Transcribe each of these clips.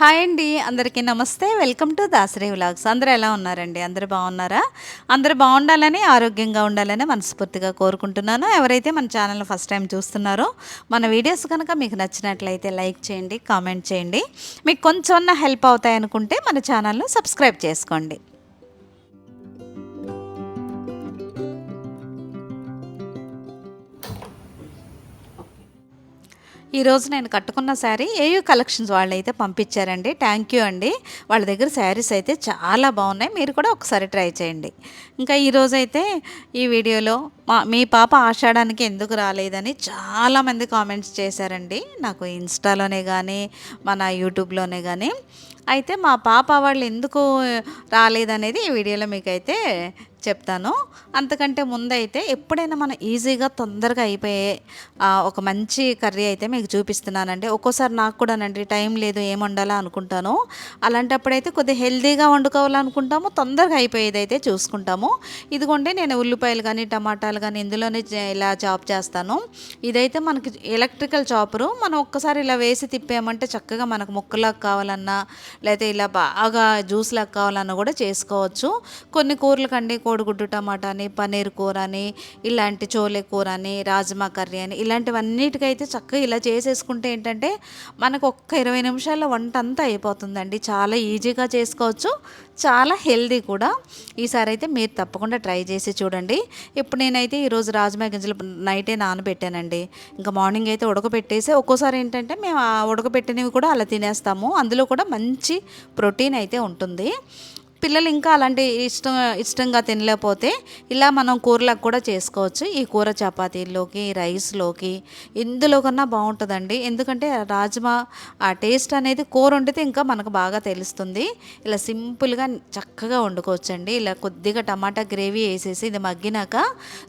Hi అండి అందరికీ నమస్తే. వెల్కమ్ టు దాసరి వ్లాగ్స్ అందరూ ఎలా ఉన్నారండి? అందరూ బాగున్నారా? అందరూ బాగుండాలని ఆరోగ్యంగా ఉండాలని మనస్ఫూర్తిగా కోరుకుంటున్నాను. ఎవరైతే మన ఛానల్ ఫస్ట్ టైం చూస్తున్నారో మన వీడియోస్ కనుక మీకు నచ్చినట్లయితే లైక్ చేయండి కామెంట్ చేయండి. మీకు కొంచెం హెల్ప్ అవుతాయనుకుంటే మన ఛానల్ను సబ్స్క్రైబ్ చేసుకోండి. ఈరోజు నేను కట్టుకున్న శారీ ఏయూ కలెక్షన్స్ వాళ్ళు అయితే పంపించారండి. థ్యాంక్ యూ అండి. వాళ్ళ దగ్గర శారీస్ అయితే చాలా బాగున్నాయి. మీరు కూడా ఒకసారి ట్రై చేయండి. ఇంకా ఈరోజు అయితే ఈ వీడియోలో మా మీ పాప ఆషాఢానికి ఎందుకు రాలేదని చాలామంది కామెంట్స్ చేశారండి. నాకు ఇన్స్టాలోనే కానీ మన యూట్యూబ్లోనే కానీ అయితే మా పాప వాళ్ళు ఎందుకు రాలేదనేది ఈ వీడియోలో మీకైతే చెప్తాను. అంతకంటే ముందైతే ఎప్పుడైనా మనం ఈజీగా తొందరగా అయిపోయే ఒక మంచి కర్రీ అయితే మీకు చూపిస్తున్నానండి. ఒక్కోసారి నాకు కూడానండి టైం లేదు ఏం వండాలా అనుకుంటాను. అలాంటప్పుడైతే కొద్దిగా హెల్తీగా వండుకోవాలనుకుంటాము తొందరగా అయిపోయేది అయితే చూసుకుంటాము. ఇదిగోండి నేను ఉల్లిపాయలు కానీ టమాటాలు కానీ ఇందులోనే చే- ఇలా చాప్ చేస్తాను. ఇదైతే మనకి ఎలక్ట్రికల్ చాపరు. మనం ఒక్కసారి ఇలా వేసి తిప్పామంటే చక్కగా మనకు ముక్కలకు కావాలన్నా లేకపోతే ఇలా బాగా జ్యూస్ లాగా కావాలన్నా కూడా చేసుకోవచ్చు. కొన్ని కూరలకండి కోడిగుడ్డు టమాటా అని పన్నీర్ కూర అని ఇలాంటి చోలే కూర అని రాజ్మా కర్రీ అని ఇలాంటివన్నిటికైతే చక్కగా ఇలా చేసేసుకుంటే ఏంటంటే మనకు ఒక్క ఇరవై నిమిషాల్లో వంట అంతా అయిపోతుందండి. చాలా ఈజీగా చేసుకోవచ్చు. చాలా హెల్దీ కూడా. ఈసారి అయితే మీరు తప్పకుండా ట్రై చేసి చూడండి. ఇప్పుడు నేనైతే ఈరోజు రాజ్మా గింజలు నైటే నానబెట్టానండి. ఇంకా మార్నింగ్ అయితే ఉడకబెట్టేసి ఒక్కోసారి ఏంటంటే మేము ఆ ఉడకబెట్టినవి కూడా అలా తినేస్తాము. అందులో కూడా మంచి ప్రోటీన్ అయితే ఉంటుంది. పిల్లలు ఇంకా అలాంటి ఇష్టం ఇష్టంగా తినలేకపోతే ఇలా మనం కూరలకు కూడా చేసుకోవచ్చు. ఈ కూర చపాతీల్లోకి రైస్లోకి ఇందులో కన్నా బాగుంటుందండి. ఎందుకంటే రాజ్మా ఆ టేస్ట్ అనేది కూర వండితే ఇంకా మనకు బాగా తెలుస్తుంది. ఇలా సింపుల్గా చక్కగా వండుకోవచ్చండి. ఇలా కొద్దిగా టమాటా గ్రేవీ వేసేసి ఇది మగ్గినాక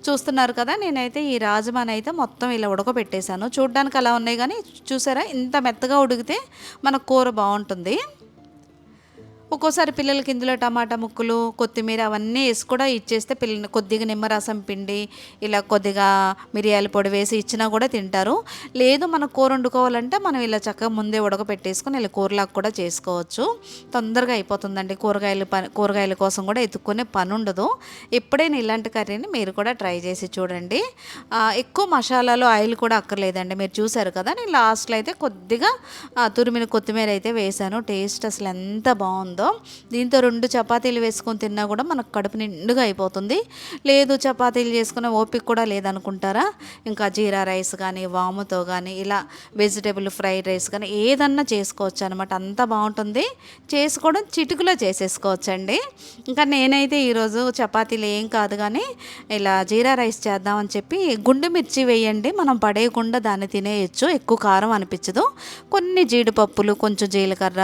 చూస్తున్నారు కదా నేనైతే ఈ రాజ్మాని అయితే మొత్తం ఇలా ఉడకబెట్టేశాను. చూడ్డానికి అలా ఉన్నాయి కానీ చూసారా? ఇంత మెత్తగా ఉడికితే మన కూర బాగుంటుంది. ఒక్కోసారి పిల్లలకి ఇందులో టమాటా ముక్కలు కొత్తిమీర అవన్నీ వేసి కూడా ఇచ్చేస్తే పిల్లలు కొద్దిగా నిమ్మరసం పిండి ఇలా కొద్దిగా మిరియాల పొడి వేసి ఇచ్చినా కూడా తింటారు. లేదు మనం కూర వండుకోవాలంటే మనం ఇలా చక్కగా ముందే ఉడకపెట్టేసుకొని ఇలా కూరలాగా కూడా చేసుకోవచ్చు. తొందరగా అయిపోతుందండి కూరగాయలు పని కూరగాయల కోసం కూడా ఎత్తుక్కునే పని ఉండదు. ఎప్పుడైనా ఇలాంటి కర్రీని మీరు కూడా ట్రై చేసి చూడండి. ఎక్కువ మసాలాలు ఆయిల్ కూడా అక్కర్లేదండి. మీరు చూసారు కదా నేను లాస్ట్లో అయితే కొద్దిగా తురిమిన కొత్తిమీర అయితే వేశాను. టేస్ట్ అసలు ఎంత బాగుందో. దీంతో రెండు చపాతీలు వేసుకొని తిన్నా కూడా మనకు కడుపు నిండుగా అయిపోతుంది. లేదు చపాతీలు చేసుకునే ఓపిక కూడా లేదనుకుంటారా? ఇంకా జీరా రైస్ కానీ వాముతో కానీ ఇలా వెజిటేబుల్ ఫ్రైడ్ రైస్ కానీ ఏదన్నా చేసుకోవచ్చు అనమాట అంత బాగుంటుంది. చేసుకోవడం చిటుకులో చేసేసుకోవచ్చండి. ఇంకా నేనైతే ఈరోజు చపాతీలు ఏం కాదు కానీ ఇలా జీరా రైస్ చేద్దామని చెప్పి గుండు మిర్చి వేయండి. మనం పడేయకుండా దాన్ని తినేయచ్చు. ఎక్కువ కారం అనిపించదు. కొన్ని జీడిపప్పులు కొంచెం జీలకర్ర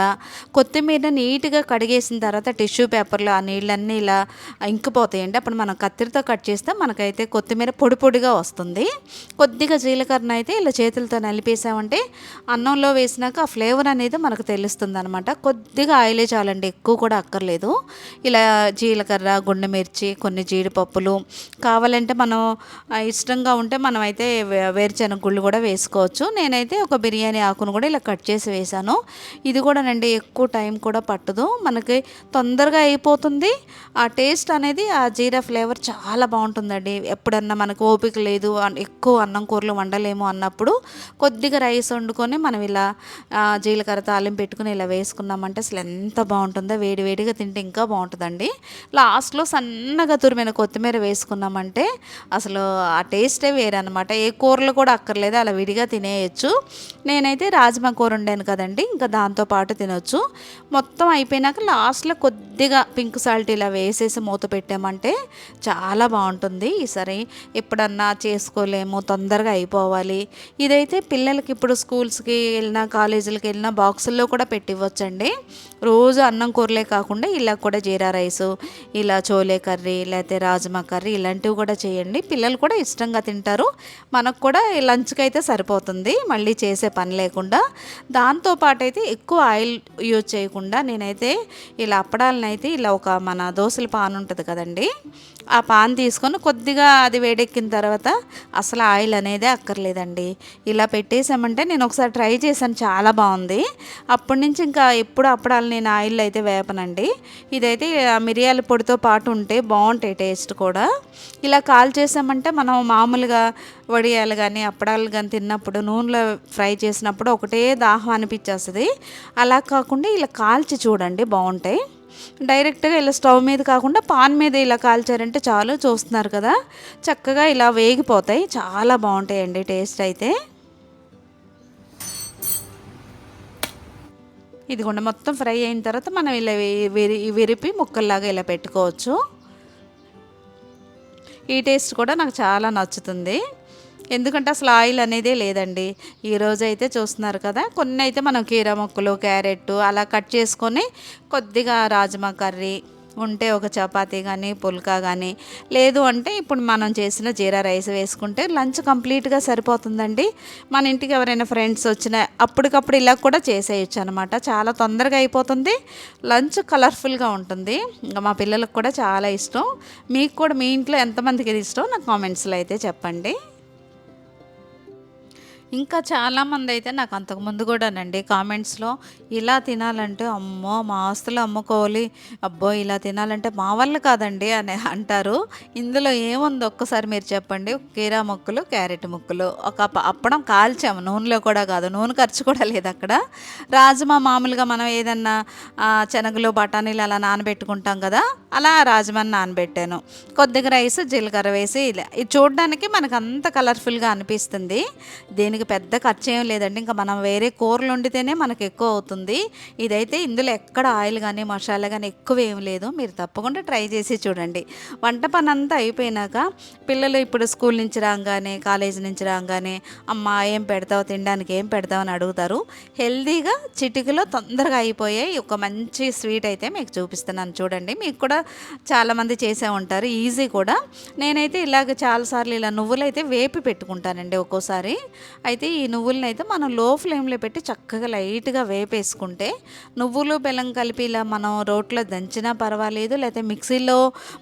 కొత్తిమీర నీట్గా కడిగేసిన తర్వాత టిష్యూ పేపర్లో ఆ నీళ్ళన్నీ ఇలా ఇంకిపోతాయండి. అప్పుడు మనం కత్తిరితో కట్ చేస్తే మనకైతే కొత్తిమీర పొడి పొడిగా వస్తుంది. కొద్దిగా జీలకర్ర అయితే ఇలా చేతులతో నలిపేసామంటే అన్నంలో వేసినాక ఆ ఫ్లేవర్ అనేది మనకు తెలుస్తుంది అనమాట కొద్దిగా ఆయిలే చాలండి ఎక్కువ కూడా అక్కర్లేదు. ఇలా జీలకర్ర గుండె మిర్చి కొన్ని జీడిపప్పులు కావాలంటే మనం ఇష్టంగా ఉంటే మనం అయితే వే- వేరుశెనగ గుళ్ళు కూడా వేసుకోవచ్చు. నేనైతే ఒక బిర్యానీ ఆకును కూడా ఇలా కట్ చేసి వేశాను. ఇది కూడా నండి ఎక్కువ టైం కూడా పట్టదు. మనకి తొందరగా అయిపోతుంది. ఆ టేస్ట్ అనేది ఆ జీరా ఫ్లేవర్ చాలా బాగుంటుందండి. ఎప్పుడన్నా మనకు ఓపిక లేదు ఎక్కువ అన్నం కూరలు వండలేము అన్నప్పుడు కొద్దిగా రైస్ వండుకొని మనం ఇలా జీలకర్ర తాలింపు పెట్టుకుని ఇలా వేసుకున్నామంటే అసలు ఎంత బాగుంటుందో వేడివేడిగా తింటే ఇంకా బాగుంటుందండి. లాస్ట్లో సన్నగా తురిమిన కొత్తిమీర వేసుకున్నామంటే అసలు ఆ టేస్టే వేరనమాట అనమాట ఏ కూరలు కూడా అక్కర్లేదు అలా విడిగా తినేయచ్చు. నేనైతే రాజ్మా కూర వండాను కదండి ఇంకా దాంతో పాటు తినొచ్చు. మొత్తం అయిపోయినాక లాస్ట్లో కొద్దిగా పింక్ సాల్ట్ ఇలా వేసేసి మూత పెట్టామంటే చాలా బాగుంటుంది. ఈసారి ఎప్పుడన్నా చేసుకోలేము తొందరగా అయిపోవాలి. ఇదైతే పిల్లలకి ఇప్పుడు స్కూల్స్కి వెళ్ళినా కాలేజీలకి వెళ్ళినా బాక్సుల్లో కూడా పెట్టివ్వచ్చండి. రోజు అన్నం కూరలే కాకుండా ఇలా కూడా జీరా రైసు ఇలా చోలే కర్రీ లేకపోతే రాజ్మా కర్రీ ఇలాంటివి కూడా చేయండి. పిల్లలు కూడా ఇష్టంగా తింటారు. మనకు కూడా లంచ్కి అయితే సరిపోతుంది. మళ్ళీ చేసే పని లేకుండా. దాంతోపాటు అయితే ఎక్కువ ఆయిల్ యూజ్ చేయకుండా నేనైతే ఇలా అప్పడాలను అయితే ఇలా ఒక మన దోశల పాన్ ఉంటుంది కదండి. ఆ పాన్ తీసుకొని కొద్దిగా అది వేడెక్కిన తర్వాత అసలు ఆయిల్ అనేది అక్కర్లేదండి. ఇలా పెట్టేసామంటే నేను ఒకసారి ట్రై చేశాను చాలా బాగుంది. అప్పటి నుంచి ఇంకా ఎప్పుడు అప్పడాలు నేను ఆయిల్ అయితే వేపనండి. ఇదైతే ఆ మిరియాల పొడితో పాటు ఉంటే బాగుంటాయి టేస్ట్ కూడా. ఇలా కాల్ చేసామంటే మనం మామూలుగా వడియాలు కానీ అప్పడాలు కానీ తిన్నప్పుడు నూనెలో ఫ్రై చేసినప్పుడు ఒకటే దాహం అనిపించేస్తుంది. అలా కాకుండా ఇలా కాల్చి చూడండి బాగుంటాయి. డైరెక్ట్గా ఇలా స్టవ్ మీద కాకుండా పాన్ మీద ఇలా కాల్చారంటే చాలు చూస్తున్నారు కదా. చక్కగా ఇలా వేగిపోతాయి. చాలా బాగుంటాయండి టేస్ట్ అయితే. ఇదిగోండి మొత్తం ఫ్రై అయిన తర్వాత మనం ఇలా విరి విరిపి ముక్కల్లాగా ఇలా పెట్టుకోవచ్చు. ఈ టేస్ట్ కూడా నాకు చాలా నచ్చుతుంది. ఎందుకంటే అసలు ఆయిల్ అనేదే లేదండి. ఈరోజు అయితే చూస్తున్నారు కదా కొన్ని అయితే మనం కీర ముక్కలు క్యారెట్ అలా కట్ చేసుకొని కొద్దిగా రాజ్మా కర్రీ ఉంటే ఒక చపాతీ కానీ పుల్కా కానీ లేదు అంటే ఇప్పుడు మనం చేసిన జీరా రైస్ వేసుకుంటే లంచ్ కంప్లీట్గా సరిపోతుందండి. మన ఇంటికి ఎవరైనా ఫ్రెండ్స్ వచ్చినా అప్పటికప్పుడు ఇలా కూడా చేసేయచ్చు అనమాట చాలా తొందరగా అయిపోతుంది. లంచ్ కలర్ఫుల్గా ఉంటుంది. ఇంకా మా పిల్లలకు కూడా చాలా ఇష్టం. మీకు కూడా మీ ఇంట్లో ఎంతమందికి ఇది ఇష్టం? నాకు కామెంట్స్లో అయితే చెప్పండి. ఇంకా చాలామంది అయితే నాకు అంతకుముందు కూడానండి కామెంట్స్లో ఇలా తినాలంటే అమ్మో మా ఆస్తులు అమ్ముకోవాలి. అబ్బో ఇలా తినాలంటే మా వల్ల కాదండి అని అంటారు. ఇందులో ఏముంది? ఒక్కసారి మీరు చెప్పండి. కీరా ముక్కలు క్యారెట్ ముక్కలు. ఒక అప్పడం కాల్చాము. నూనెలో కూడా కాదు. నూనె ఖర్చు కూడా లేదు అక్కడ. రాజ్మా మామూలుగా మనం ఏదన్నా శనగలు బఠానీలు అలా నానబెట్టుకుంటాం కదా? అలా రాజ్మాని నానబెట్టాను. కొద్దిగా రైస్ జీలకర్ర వేసి ఇలా ఇది చూడడానికి మనకు అంత కలర్ఫుల్గా అనిపిస్తుంది. దీనికి పెద్ద ఖర్చు ఏం లేదండి. ఇంకా మనం వేరే కూరలు వండితేనే మనకు ఎక్కువ అవుతుంది. ఇదైతే ఇందులో ఎక్కడ ఆయిల్ కానీ మసాలా కానీ ఎక్కువ ఏం లేదు. మీరు తప్పకుండా ట్రై చేసి చూడండి. వంట పని అంతా అయిపోయినాక పిల్లలు ఇప్పుడు స్కూల్ నుంచి రాగానే కాలేజ్ నుంచి రాగానే అమ్మ ఏం పెడతావు? తినడానికి ఏం పెడతావు? అని అడుగుతారు. హెల్దీగా చిటికలో తొందరగా అయిపోయాయి ఒక మంచి స్వీట్ అయితే మీకు చూపిస్తున్నాను. చూడండి. మీకు కూడా చాలామంది చేసే ఉంటారు. ఈజీ కూడా. నేనైతే ఇలాగ చాలాసార్లు ఇలా నువ్వులు అయితే వేపి పెట్టుకుంటానండి ఒక్కోసారి. అయితే ఈ నువ్వులను అయితే మనం లో ఫ్లేమ్లో పెట్టి చక్కగా లైట్గా వేపేసుకుంటే నువ్వులు బెల్లం కలిపి ఇలా మనం రోట్లో దంచినా పర్వాలేదు. లేకపోతే మిక్సీలో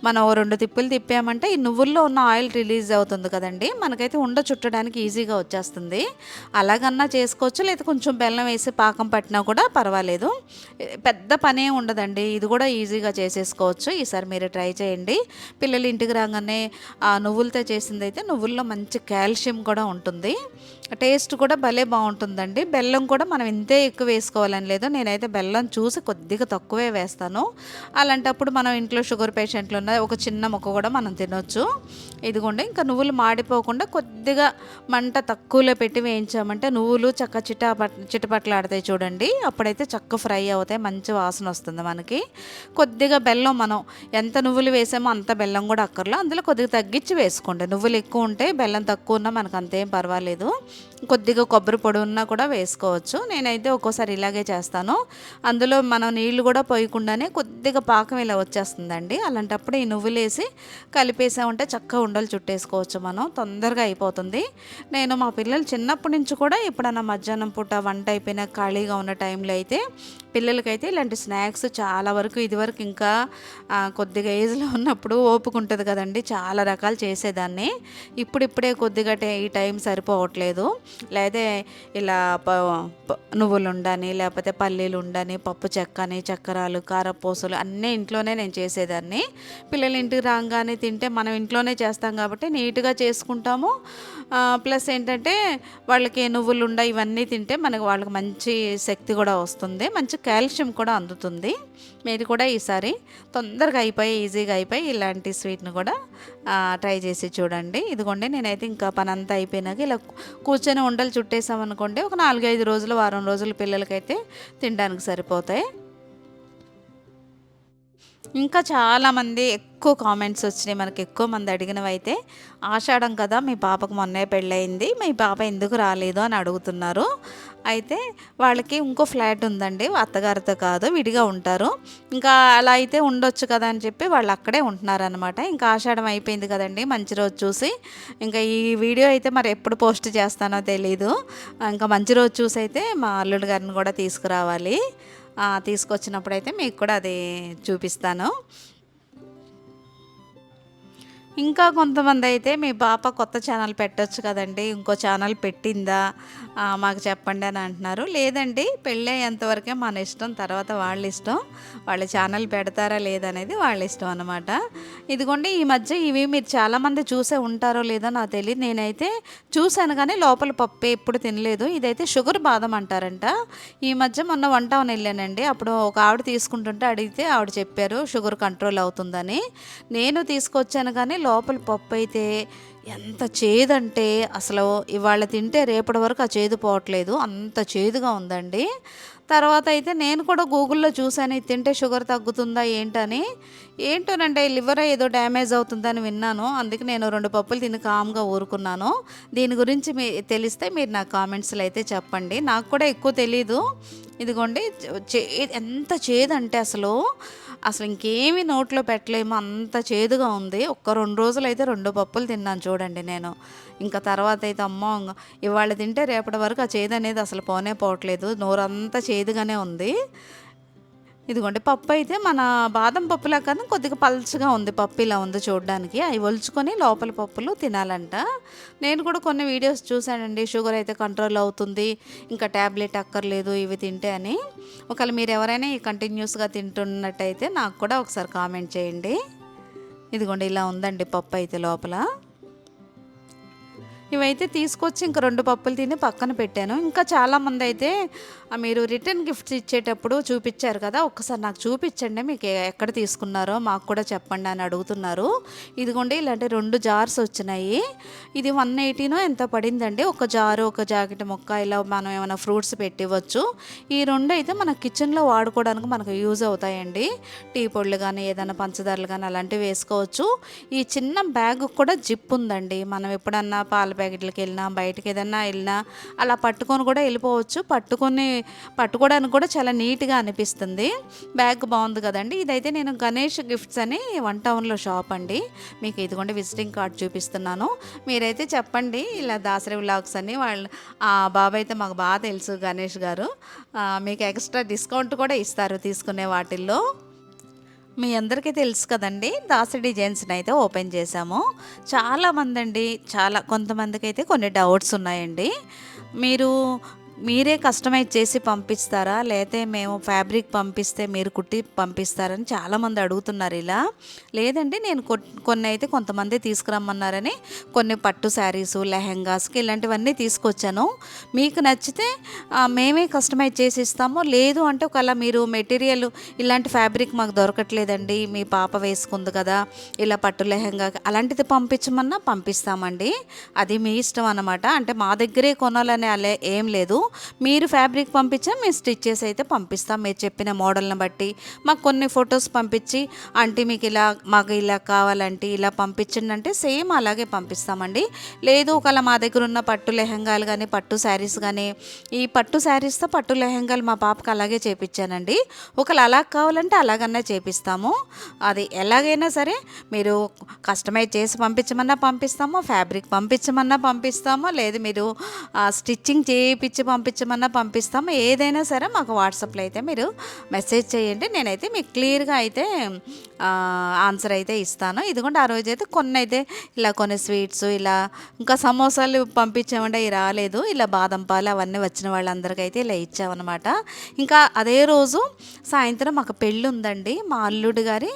మనం రెండు తిప్పులు తిప్పామంటే ఈ నువ్వుల్లో ఉన్న ఆయిల్ రిలీజ్ అవుతుంది కదండి. మనకైతే ఉండ చుట్టడానికి ఈజీగా వచ్చేస్తుంది. అలాగన్నా చేసుకోవచ్చు. లేదా కొంచెం బెల్లం వేసి పాకం పట్టినా కూడా పర్వాలేదు. పెద్ద పనే ఉండదండి. ఇది కూడా ఈజీగా చేసేసుకోవచ్చు. ఈసారి మీరు ట్రై చేయండి. పిల్లలు ఇంటికి రాగానే ఆ నువ్వులతో చేసింది అయితే నువ్వుల్లో మంచి కాల్షియం కూడా ఉంటుంది. టేస్ట్ కూడా భలే బాగుంటుందండి. బెల్లం కూడా మనం ఇంతే ఎక్కువ వేసుకోవాలని లేదు. నేనైతే బెల్లం చూసి కొద్దిగా తక్కువే వేస్తాను. అలాంటప్పుడు మనం ఇంట్లో షుగర్ పేషెంట్లు ఉన్న ఒక చిన్న ముక్క కూడా మనం తినొచ్చు. ఇదిగోండి ఇంకా నువ్వులు మాడిపోకుండా కొద్దిగా మంట తక్కువలో పెట్టి వేయించామంటే నువ్వులు చక్క చిటా చిటపట్లాడతాయి చూడండి. అప్పుడైతే చక్క ఫ్రై అవుతాయి. మంచి వాసన వస్తుంది మనకి. కొద్దిగా బెల్లం మనం ఎంత నువ్వులు వేసామో అంత బెల్లం కూడా అక్కర్లో. అందులో కొద్దిగా తగ్గించి వేసుకోండి. నువ్వులు ఎక్కువ ఉంటే బెల్లం తక్కువ ఉన్నా మనకు అంతేం పర్వాలేదు. కొద్దిగా కొబ్బరి పొడి ఉన్నా కూడా వేసుకోవచ్చు. నేనైతే ఒక్కోసారి ఇలాగే చేస్తాను. అందులో మనం నీళ్ళు కూడా పోయకుండానే కొద్దిగా పాకం ఇలా వచ్చేస్తుందండి. అలాంటప్పుడు ఈ నువ్వులు వేసి కలిపేసామంటే చక్కగా ఉండలు చుట్టేసుకోవచ్చు మనం. తొందరగా అయిపోతుంది. నేను మా పిల్లలు చిన్నప్పటి నుంచి కూడా ఎప్పుడన్నా మధ్యాహ్నం పూట వంట అయిపోయినా ఖాళీగా ఉన్న టైంలో అయితే పిల్లలకైతే ఇలాంటి స్నాక్స్ చాలా వరకు ఇదివరకు ఇంకా కొద్దిగా ఏజ్లో ఉన్నప్పుడు ఓపుకుంటుంది కదండి. చాలా రకాలు చేసేదాన్ని. ఇప్పుడిప్పుడే కొద్దిగా టే- ఈ టైం సరిపోవట్లేదు. లేదా ఇలా ప నువ్వులు ఉండని లేకపోతే పల్లీలు ఉండని పప్పు చెక్కని చక్కరాలు కారపూసలు అన్నీ ఇంట్లోనే నేను చేసేదాన్ని. పిల్లలు ఇంటికి రాగానే తింటే మనం ఇంట్లోనే చేస్తాం కాబట్టి నీట్గా చేసుకుంటాము. ప్లస్ ఏంటంటే వాళ్ళకి నువ్వులు ఉండ ఇవన్నీ తింటే మనకు వాళ్ళకి మంచి శక్తి కూడా వస్తుంది. మంచి కాల్షియం కూడా అందుతుంది. మీరు కూడా ఈసారి తొందరగా అయిపోయి ఈజీగా అయిపోయి ఇలాంటి స్వీట్ని కూడా ట్రై చేసి చూడండి. ఇదిగోండి నేనైతే ఇంకా పని అంతా అయిపోయినాక ఇలా కూర్చొని ఉండలు చుట్టేసామనుకోండి ఒక నాలుగైదు రోజులు వారం రోజులు పిల్లలకైతే తినడానికి సరిపోతాయి. ఇంకా చాలామంది ఎక్కువ కామెంట్స్ వచ్చినాయి. మనకి ఎక్కువ మంది అడిగినవి అయితే ఆషాఢం కదా మీ పాపకు మొన్నే పెళ్ళయింది మీ పాప ఎందుకు రాలేదు అని అడుగుతున్నారు. అయితే వాళ్ళకి ఇంకో ఫ్లాట్ ఉందండి. అత్తగారితో కాదు విడిగా ఉంటారు. ఇంకా అలా అయితే ఉండొచ్చు కదా అని చెప్పి వాళ్ళు అక్కడే ఉంటున్నారనమాట ఇంకా ఆషాఢం అయిపోయింది కదండి మంచి రోజు చూసి. ఇంకా ఈ వీడియో అయితే మరి ఎప్పుడు పోస్ట్ చేస్తానో తెలీదు. ఇంకా మంచి రోజు చూసి అయితే మా అల్లుడు గారిని కూడా తీసుకురావాలి. తీసుకొచ్చినప్పుడు అయితే మీకు కూడా అది చూపిస్తాను. ఇంకా కొంతమంది అయితే మీ పాప కొత్త ఛానల్ పెట్టొచ్చు కదండి ఇంకో ఛానల్ పెట్టిందా? మాకు చెప్పండి అని అంటున్నారు. లేదండి పెళ్ళి అయ్యేంతవరకే మన ఇష్టం తర్వాత వాళ్ళ ఇష్టం వాళ్ళ ఛానల్ పెడతారా లేదనేది వాళ్ళ ఇష్టం అనమాట ఇదిగోండి ఈ మధ్య ఇవి మీరు చాలామంది చూసే ఉంటారో లేదో నాకు తెలియదు నేనైతే చూశాను కానీ లోపల పప్పు ఎప్పుడు తినలేదు. ఇదైతే షుగర్ బాదం అంటారంట. ఈ మధ్య మొన్న వన్ టౌన్ వెళ్ళానండి. అప్పుడు ఒక ఆవిడ తీసుకుంటుంటే అడిగితే ఆవిడ చెప్పారు షుగర్ కంట్రోల్ అవుతుందని. నేను తీసుకొచ్చాను కానీ లోపల పప్పు అయితే ఎంత చేదంటే అసలు ఇవాళ తింటే రేపటి వరకు ఆ చేదు పోవట్లేదు. అంత చేదుగా ఉందండి. తర్వాత అయితే నేను కూడా గూగుల్లో చూశాను ఇది తింటే షుగర్ తగ్గుతుందా ఏంటని. ఏంటోనంటే లివర్ ఏదో డ్యామేజ్ అవుతుందని విన్నాను. అందుకే నేను రెండు పప్పులు తిని కామ్గా ఊరుకున్నాను. దీని గురించి మీ తెలిస్తే మీరు నా కామెంట్స్లో అయితే చెప్పండి. నాకు కూడా ఎక్కువ తెలీదు. ఇదిగోండి చే ఎంత చేదంటే అసలు అసలు ఇంకేమీ నోట్లో పెట్టలేము. అంత చేదుగా ఉంది. ఒక్క రెండు రోజులు అయితే రెండు పప్పులు తిన్నాను చూడండి నేను. ఇంకా తర్వాత అయితే అమ్మో ఇవాళ తింటే రేపటి వరకు ఆ చేదు అనేది అసలు పోనే పోవట్లేదు. నోరంతా చేదుగానే ఉంది. ఇదిగోండి పప్పు అయితే మన బాదం పప్పులా కాదు కొద్దిగా పల్చగా ఉంది పప్పు ఇలా ఉంది చూడడానికి. అవి ఒలుచుకొని లోపల పప్పులు తినాలంట. నేను కూడా కొన్ని వీడియోస్ చూశానండి షుగర్ అయితే కంట్రోల్ అవుతుంది ఇంకా ట్యాబ్లెట్ అక్కర్లేదు ఇవి తింటే అని. ఒకవేళ మీరు ఎవరైనా ఈ కంటిన్యూస్గా తింటున్నట్టయితే నాకు కూడా ఒకసారి కామెంట్ చేయండి. ఇదిగోండి ఇలా ఉందండి పప్పు అయితే లోపల. ఇవైతే తీసుకొచ్చి ఇంక రెండు పప్పులు తిని పక్కన పెట్టాను. ఇంకా చాలామంది అయితే మీరు రిటర్న్ గిఫ్ట్స్ ఇచ్చేటప్పుడు చూపించారు కదా ఒక్కసారి నాకు చూపించండి మీకు ఎక్కడ తీసుకున్నారో మాకు కూడా చెప్పండి అని అడుగుతున్నారు. ఇదిగోండి ఇలాంటి రెండు జార్స్ వచ్చినాయి. ఇది వన్ ఎయిటీనో ఎంత పడిందండి? ఒక జారు ఒక జాకెట్ మొక్క ఇలా మనం ఏమైనా ఫ్రూట్స్ పెట్టివచ్చు ఈ రెండు అయితే మన కిచెన్లో వాడుకోవడానికి మనకు యూజ్ అవుతాయండి. టీ పొడులు కానీ ఏదైనా పంచదారలు కానీ అలాంటివి వేసుకోవచ్చు. ఈ చిన్న బ్యాగ్ కూడా జిప్ ఉందండి. మనం ఎప్పుడన్నా పాల ప్యాకెట్లకి వెళ్ళినా బయటకి ఏదన్నా వెళ్ళినా అలా పట్టుకొని కూడా వెళ్ళిపోవచ్చు. పట్టుకొని పట్టుకోవడానికి కూడా చాలా నీట్గా అనిపిస్తుంది. బ్యాగ్ బాగుంది కదండి. ఇదైతే నేను గణేష్ గిఫ్ట్స్ అని వన్ టౌన్లో షాప్ అండి. మీకు ఇదిగోండి విజిటింగ్ కార్డ్ చూపిస్తున్నాను. మీరైతే చెప్పండి ఇలా దాసరి వ్లాగ్స్ అని వాళ్ళు బాబాయ్ అయితే మాకు బాగా తెలుసు గణేష్ గారు. మీకు ఎక్స్ట్రా డిస్కౌంట్ కూడా ఇస్తారు తీసుకునే వాటిల్లో. మీ అందరికీ తెలుసు కదండి దాసి డిజైన్స్ని అయితే ఓపెన్ చేశాము. చాలామంది అండి చాలా కొంతమందికి అయితే కొన్ని డౌట్స్ ఉన్నాయండి. మీరు మీరే కస్టమైజ్ చేసి పంపిస్తారా? లేతే మేము ఫ్యాబ్రిక్ పంపిస్తే మీరు కుట్టి పంపిస్తారని చాలామంది అడుగుతున్నారు ఇలా. లేదండి నేను కొన్ని అయితే కొంతమంది తీసుకురమ్మన్నారని కొన్ని పట్టు శారీస్ లెహెంగాస్కి ఇలాంటివన్నీ తీసుకొచ్చాను. మీకు నచ్చితే మేమే కస్టమైజ్ చేసి ఇస్తాము. లేదు అంటే ఒకవేళ మీరు మెటీరియల్ ఇలాంటి ఫ్యాబ్రిక్ మాకు దొరకట్లేదండి మీ పాప వేసుకుంది కదా ఇలా పట్టు లెహెంగా అలాంటిది పంపించమన్నా పంపిస్తామండి. అది మీ ఇష్టం అనమాట అంటే మా దగ్గరే కొనాలని అలా ఏం లేదు. మీరు ఫ్యాబ్రిక్ పంపించినా మేము స్టిచ్చెస్ అయితే పంపిస్తాం. మీరు చెప్పిన మోడల్ని బట్టి మాకు కొన్ని ఫొటోస్ పంపించి అంటే మీకు ఇలా మాకు ఇలా కావాలంటే ఇలా పంపించండి అంటే సేమ్ అలాగే పంపిస్తామండి. లేదు ఒకవేళ మా దగ్గర ఉన్న పట్టు లెహంగాలు కానీ పట్టు శారీస్ కానీ ఈ పట్టు శారీస్తో పట్టు లెహంగాలు మా పాపకు అలాగే చేపించానండి. ఒకవేళ అలా కావాలంటే అలాగన్నా చేపిస్తాము. అది ఎలాగైనా సరే మీరు కస్టమైజ్ చేసి పంపించమన్నా పంపిస్తాము ఫ్యాబ్రిక్ పంపించమన్నా పంపిస్తాము. లేదు మీరు స్టిచ్చింగ్ చేయించి పంపించమన్నా పంపిస్తాము ఏదైనా సరే మాకు వాట్సాప్లో అయితే మీరు మెసేజ్ చేయండి. నేనైతే మీకు క్లియర్గా అయితే ఆన్సర్ అయితే ఇస్తాను. ఇదిగోండి ఆ రోజు అయితే కొన్ని అయితే ఇలా కొన్ని స్వీట్స్ ఇలా ఇంకా సమోసాలు పంపించామంటే అవి రాలేదు. ఇలా బాదం పాలు అవన్నీ వచ్చిన వాళ్ళందరికీ అయితే ఇలా ఇచ్చామన్నమాట. ఇంకా అదే రోజు సాయంత్రం మాకు పెళ్ళి ఉందండి మా అల్లుడు గారి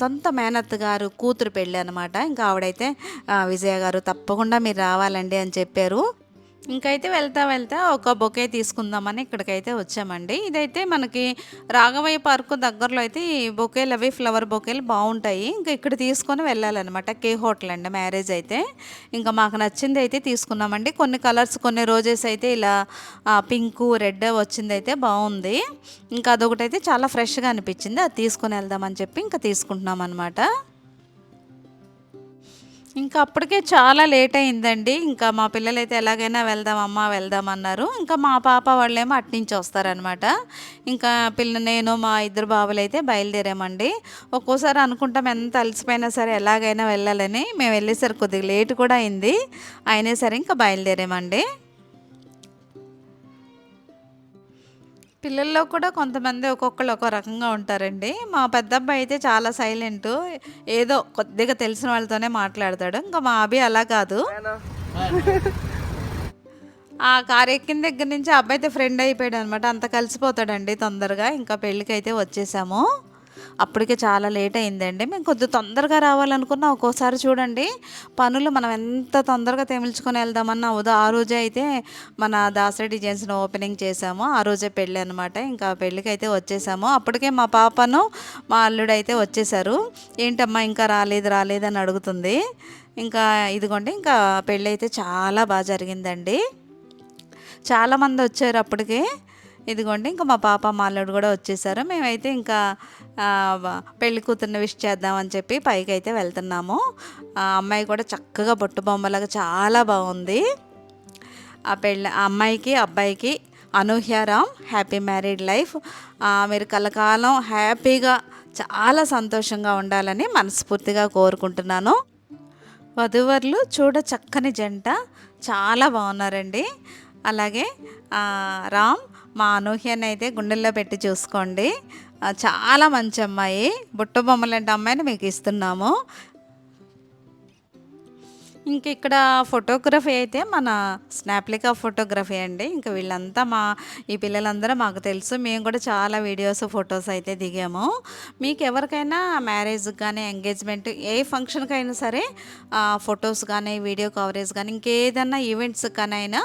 సొంత మేనత్ గారు కూతురు పెళ్ళి అనమాట ఇంకా ఆవిడైతే విజయ గారు తప్పకుండా మీరు రావాలండి అని చెప్పారు. ఇంకైతే వెళ్తా వెళ్తా ఒక బొకే తీసుకుందామని ఇక్కడికైతే వచ్చామండి. ఇదైతే మనకి రాఘవయ్య పార్కు దగ్గరలో అయితే ఈ బొకేలు అవి ఫ్లవర్ బొకేలు బాగుంటాయి. ఇంకా ఇక్కడ తీసుకొని వెళ్ళాలన్నమాట. కే హోటల్ అండి మ్యారేజ్ అయితే. ఇంకా మాకు నచ్చింది అయితే తీసుకున్నామండి. కొన్ని కలర్స్ కొన్ని రోజెస్ అయితే ఇలా పింకు రెడ్ వచ్చింది అయితే బాగుంది. ఇంకా అదొకటి అయితే చాలా ఫ్రెష్గా అనిపించింది. అది తీసుకొని వెళ్దామని చెప్పి ఇంకా తీసుకుంటున్నాం అనమాట ఇంకా అప్పటికే చాలా లేట్ అయిందండి. ఇంకా మా పిల్లలైతే ఎలాగైనా వెళ్దాం అమ్మ వెళ్దాం అన్నారు. ఇంకా మా పాప వాళ్ళేమో అట్నుంచి వస్తారనమాట ఇంకా పిల్ల నేను మా ఇద్దరు బాబులు అయితే బయలుదేరామండి. ఒక్కోసారి అనుకుంటాం ఎంత అలసిపోయినా సరే ఎలాగైనా వెళ్ళాలని. మేము వెళ్ళేసరికి కొద్దిగా లేట్ కూడా అయింది. అయినా సరే ఇంకా బయలుదేరామండి. పిల్లల్లో కూడా కొంతమంది ఒక్కొక్కళ్ళు ఒక్కో రకంగా ఉంటారండి. మా పెద్ద అబ్బాయి అయితే చాలా సైలెంట్. ఏదో కొద్దిగా తెలిసిన వాళ్ళతోనే మాట్లాడతాడు. ఇంకా మా అభి అలా కాదు. ఆ కారు ఎక్కిన దగ్గర నుంచి అబ్బాయి అయితే ఫ్రెండ్ అయిపోయాడు అనమాట. అంత కలిసిపోతాడండి తొందరగా. ఇంకా పెళ్ళికి అయితే వచ్చేసాము. అప్పటికే చాలా లేట్ అయిందండి. మేము కొద్ది తొందరగా రావాలనుకున్నా ఒక్కోసారి చూడండి పనులు మనం ఎంత తొందరగా తెమిల్చుకొని వెళ్దామన్నా అవదు ఆ రోజే అయితే మన దాసరి డిజైన్స్ని ఓపెనింగ్ చేసాము ఆ రోజే పెళ్ళి అనమాట ఇంకా పెళ్ళికి అయితే వచ్చేసాము. అప్పటికే మా పాపను మా అల్లుడు అయితే వచ్చేసారు. ఏంటమ్మా ఇంకా రాలేదు రాలేదు అని అడుగుతుంది. ఇంకా ఇదిగోండి ఇంకా పెళ్ళి అయితే చాలా బాగా జరిగిందండి. చాలామంది వచ్చారు అప్పటికే. ఇదిగోండి ఇంకా మా పాప మా అల్లుడు కూడా వచ్చేసారు. మేమైతే ఇంకా పెళ్ళి కూతుర్ని విష్ చేద్దామని చెప్పి పైకి అయితే వెళ్తున్నాము అమ్మాయి కూడా చక్కగా బొట్టు బొమ్మలాగా చాలా బాగుంది. ఆ పెళ్ళి ఆ అమ్మాయికి అబ్బాయికి అనూహ్యారామ్ హ్యాపీ మ్యారీడ్ లైఫ్. మీరు కలకాలం హ్యాపీగా చాలా సంతోషంగా ఉండాలని మనస్ఫూర్తిగా కోరుకుంటున్నాను. వధువర్లు చూడ చక్కని జంట చాలా బాగున్నారండి. అలాగే రామ్ మా అనూహ్యాన్ని అయితే గుండెల్లో పెట్టి చూసుకోండి. చాలా మంచి అమ్మాయి. బుట్ట బొమ్మలాంటి అమ్మాయిని మీకు ఇస్తున్నాము. ఇంక ఇక్కడ ఫోటోగ్రఫీ అయితే మన స్నాప్లికా ఫోటోగ్రఫీ అండి. ఇంకా వీళ్ళంతా మా ఈ పిల్లలందరూ మాకు తెలుసు. మేము కూడా చాలా వీడియోస్ ఫొటోస్ అయితే దిగాము. మీకు ఎవరికైనా మ్యారేజ్ కానీ ఎంగేజ్మెంట్ ఏ ఫంక్షన్కి అయినా సరే ఫొటోస్ కానీ వీడియో కవరేజ్ కానీ ఇంకేదన్నా ఈవెంట్స్ కానీ అయినా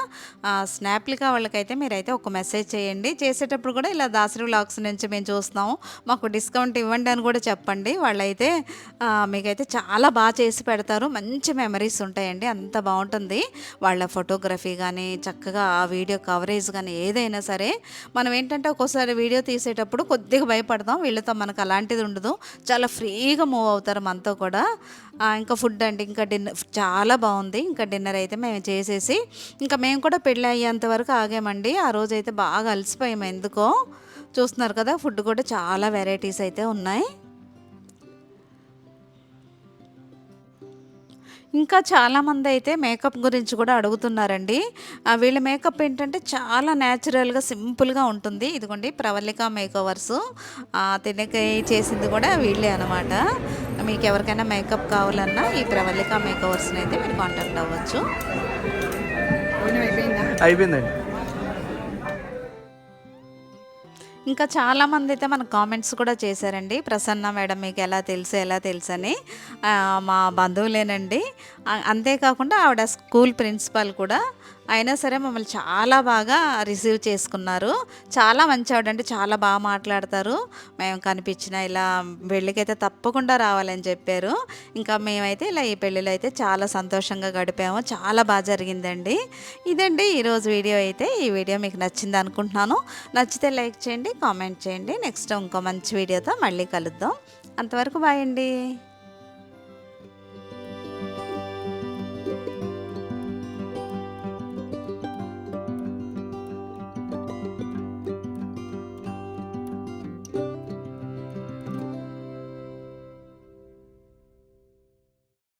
స్నాప్లికా వాళ్ళకైతే మీరైతే ఒక మెసేజ్ చేయండి. చేసేటప్పుడు కూడా ఇలా దాసరి వ్లాగ్స్ నుంచి మేము చూస్తాము మాకు డిస్కౌంట్ ఇవ్వండి అని కూడా చెప్పండి. వాళ్ళైతే మీకైతే చాలా బాగా చేసి పెడతారు. మంచి మెమరీస్ ఉంటాయండి అంత బాగుంటుంది. వాళ్ళ ఫోటోగ్రఫీ కానీ చక్కగా ఆ వీడియో కవరేజ్ కానీ ఏదైనా సరే మనం ఏంటంటే ఒక్కోసారి వీడియో తీసేటప్పుడు కొద్దిగా భయపడతాం. వీళ్ళతో మనకు అలాంటిది ఉండదు. చాలా ఫ్రీగా మూవ్ అవుతారు మనతో కూడా. ఇంకా ఫుడ్ అండి. ఇంకా డిన్నర్ చాలా బాగుంది. ఇంకా డిన్నర్ అయితే మేము చేసేసి ఇంకా మేము కూడా పెళ్ళి అయ్యేంత వరకు ఆగామండి. ఆ రోజు అయితే బాగా అలసిపోయాము ఎందుకో చూస్తున్నారు కదా ఫుడ్ కూడా చాలా వెరైటీస్ అయితే ఉన్నాయి. ఇంకా చాలామంది అయితే మేకప్ గురించి కూడా అడుగుతున్నారండి. ఆ, వీళ్ళ మేకప్ ఏంటంటే చాలా న్యాచురల్గా సింపుల్గా ఉంటుంది. ఇదిగోండి ప్రవల్లిక మేకోవర్స్. తినకి చేసింది కూడా వీళ్ళే అనమాట మీకు ఎవరికైనా మేకప్ కావాలన్నా ఈ ప్రవల్లిక మేకోవర్స్ని అయితే మీరు కాంటాక్ట్ అవ్వచ్చు. అయిపోయిందండి. ఇంకా చాలామంది అయితే మన కామెంట్స్ కూడా చేశారండి. ప్రసన్న మేడం మీకు ఎలా తెలుసు ఎలా తెలుసు అని. మా బంధువులేనండి. అంతేకాకుండా ఆవిడ స్కూల్ ప్రిన్సిపాల్ కూడా. అయినా సరే మమ్మల్ని చాలా బాగా రిసీవ్ చేసుకున్నారు. చాలా మంచి అంటే చాలా బాగా మాట్లాడతారు. మేము కనిపించిన ఇలా పెళ్ళికైతే తప్పకుండా రావాలని చెప్పారు. ఇంకా మేమైతే ఇలా ఈ పెళ్ళిలో అయితే చాలా సంతోషంగా గడిపాము. చాలా బాగా జరిగిందండి. ఇదండి ఈరోజు వీడియో అయితే. ఈ వీడియో మీకు నచ్చింది అనుకుంటున్నాను. నచ్చితే లైక్ చేయండి కామెంట్ చేయండి. నెక్స్ట్ ఇంకో మంచి వీడియోతో మళ్ళీ కలుద్దాం. అంతవరకు బాయ్ అండి.